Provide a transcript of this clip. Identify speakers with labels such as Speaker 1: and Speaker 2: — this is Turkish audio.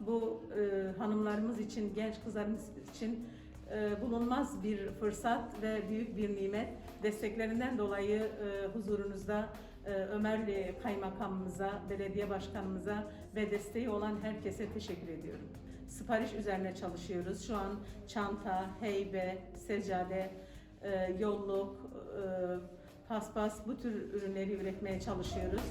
Speaker 1: bu e, hanımlarımız için, genç kızlarımız için e, bulunmaz bir fırsat ve büyük bir nimet. Desteklerinden dolayı e, huzurunuzda e, Ömerli e, Kaymakamımıza, belediye başkanımıza ve desteği olan herkese teşekkür ediyorum. Sipariş üzerine çalışıyoruz. Şu an çanta, heybe, seccade, e, yolluk, e, paspas bu tür ürünleri üretmeye çalışıyoruz.